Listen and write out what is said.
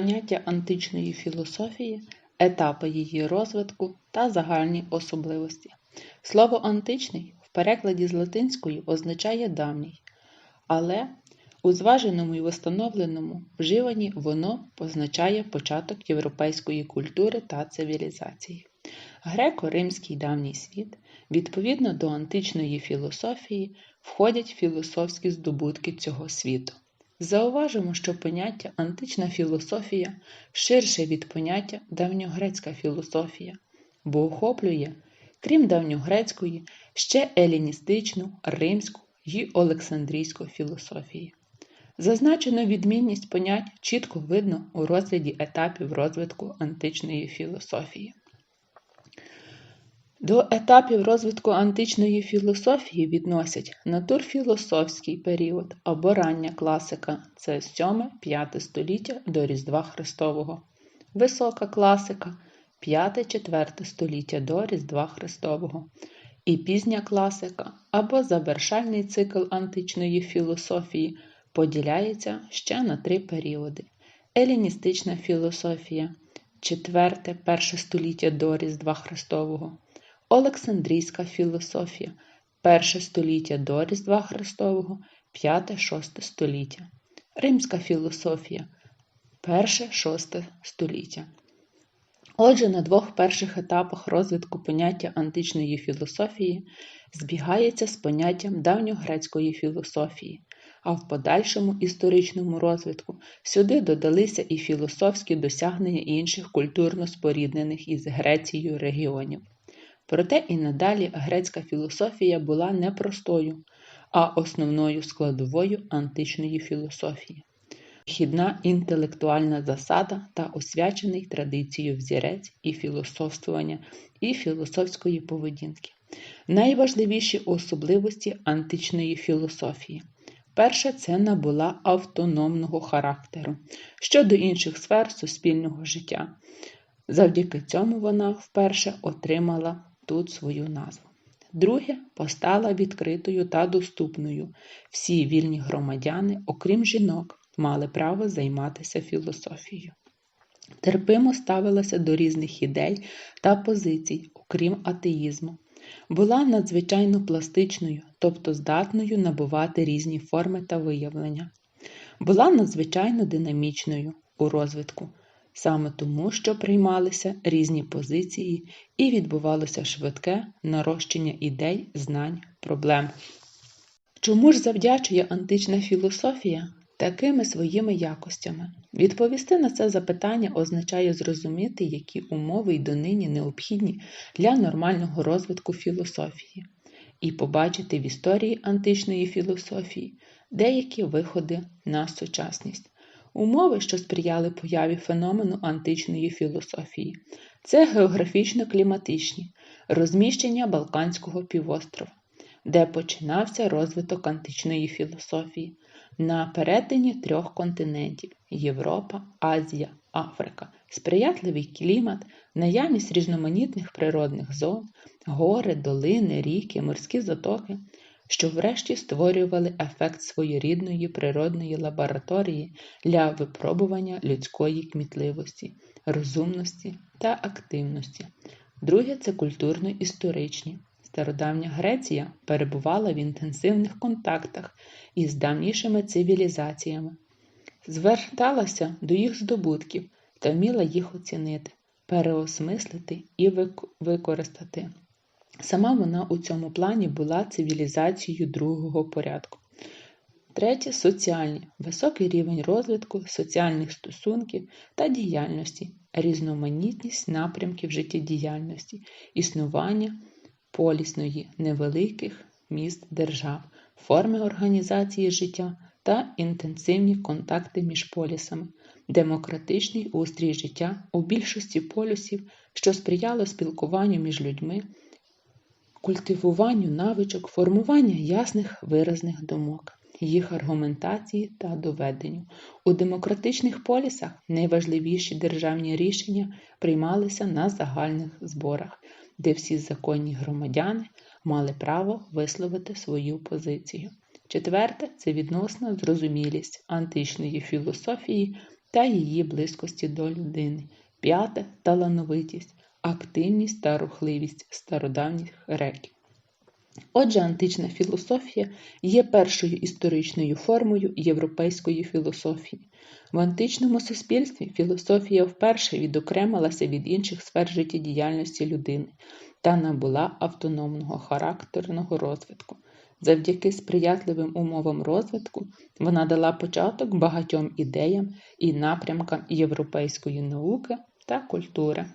Поняття античної філософії, етапи її розвитку та загальні особливості. Слово античний в перекладі з латинської означає давній, але у зваженому і встановленому вживанні воно позначає початок європейської культури та цивілізації. Греко-римський давній світ, відповідно до античної філософії, входять філософські здобутки цього світу. Зауважимо, що поняття антична філософія ширше від поняття давньогрецька філософія, бо охоплює, крім давньогрецької, ще еліністичну, римську й Олександрійську філософії. Зазначено відмінність понять чітко видно у розгляді етапів розвитку античної філософії. До етапів розвитку античної філософії відносять натурфілософський період або рання класика. Це 7-5 століття до Різдва Христового, висока класика 5-4 століття до Різдва Христового, і пізня класика або завершальний цикл античної філософії поділяється ще на три періоди: еліністична філософія 4-1 століття до Різдва Христового. Олександрійська філософія перше століття до Різдва Христового, 5-6 століття. Римська філософія перше-6 століття. Отже, на двох перших етапах розвитку поняття античної філософії збігається з поняттям давньогрецької філософії, а в подальшому історичному розвитку сюди додалися і філософські досягнення інших культурно споріднених із Грецією регіонів. Проте і надалі грецька філософія була не простою, а основною складовою античної філософії, вхідна інтелектуальна засада та освячений традицією взірець і філософствування, і філософської поведінки. Найважливіші особливості античної філософії. Перша це набула автономного характеру щодо інших сфер суспільного життя. Завдяки цьому вона вперше отримала тут свою назву. Друге, постала відкритою та доступною. Всі вільні громадяни, окрім жінок, мали право займатися філософією. Терпимо ставилася до різних ідей та позицій, окрім атеїзму. Була надзвичайно пластичною, тобто здатною набувати різні форми та виявлення. Була надзвичайно динамічною у розвитку, саме тому, що приймалися різні позиції і відбувалося швидке нарощення ідей, знань, проблем. Чому ж завдячує антична філософія такими своїми якостями? Відповісти на це запитання означає зрозуміти, які умови й донині необхідні для нормального розвитку філософії, і побачити в історії античної філософії деякі виходи на сучасність. Умови, що сприяли появі феномену античної філософії, це географічно-кліматичні розміщення Балканського півострова, де починався розвиток античної філософії на перетині трьох континентів Європа, Азія, Африка, сприятливий клімат, наявність різноманітних природних зон, гори, долини, ріки, морські затоки що врешті створювали ефект своєрідної природної лабораторії для випробування людської кмітливості, розумності та активності. Друге це культурно-історичні. Стародавня Греція перебувала в інтенсивних контактах із давнішими цивілізаціями, зверталася до їх здобутків та вміла їх оцінити, переосмислити і використати. Сама вона у цьому плані була цивілізацією другого порядку. Третє соціальні високий рівень розвитку соціальних стосунків та діяльності, різноманітність напрямків життєдіяльності, існування полісної невеликих міст держав, форми організації життя та інтенсивні контакти між полісами, демократичний устрій життя у більшості полюсів, що сприяло спілкуванню між людьми культивуванню навичок формування ясних виразних думок, їх аргументації та доведенню. У демократичних полісах найважливіші державні рішення приймалися на загальних зборах, де всі законні громадяни мали право висловити свою позицію. Четверте це відносна зрозумілість античної філософії та її близькості до людини. П'яте талановитість, активність та рухливість стародавніх греків. Отже, антична філософія є першою історичною формою європейської філософії. В античному суспільстві філософія вперше відокремилася від інших сфер життєдіяльності людини та набула автономного характерного розвитку. Завдяки сприятливим умовам розвитку вона дала початок багатьом ідеям і напрямкам європейської науки та культури.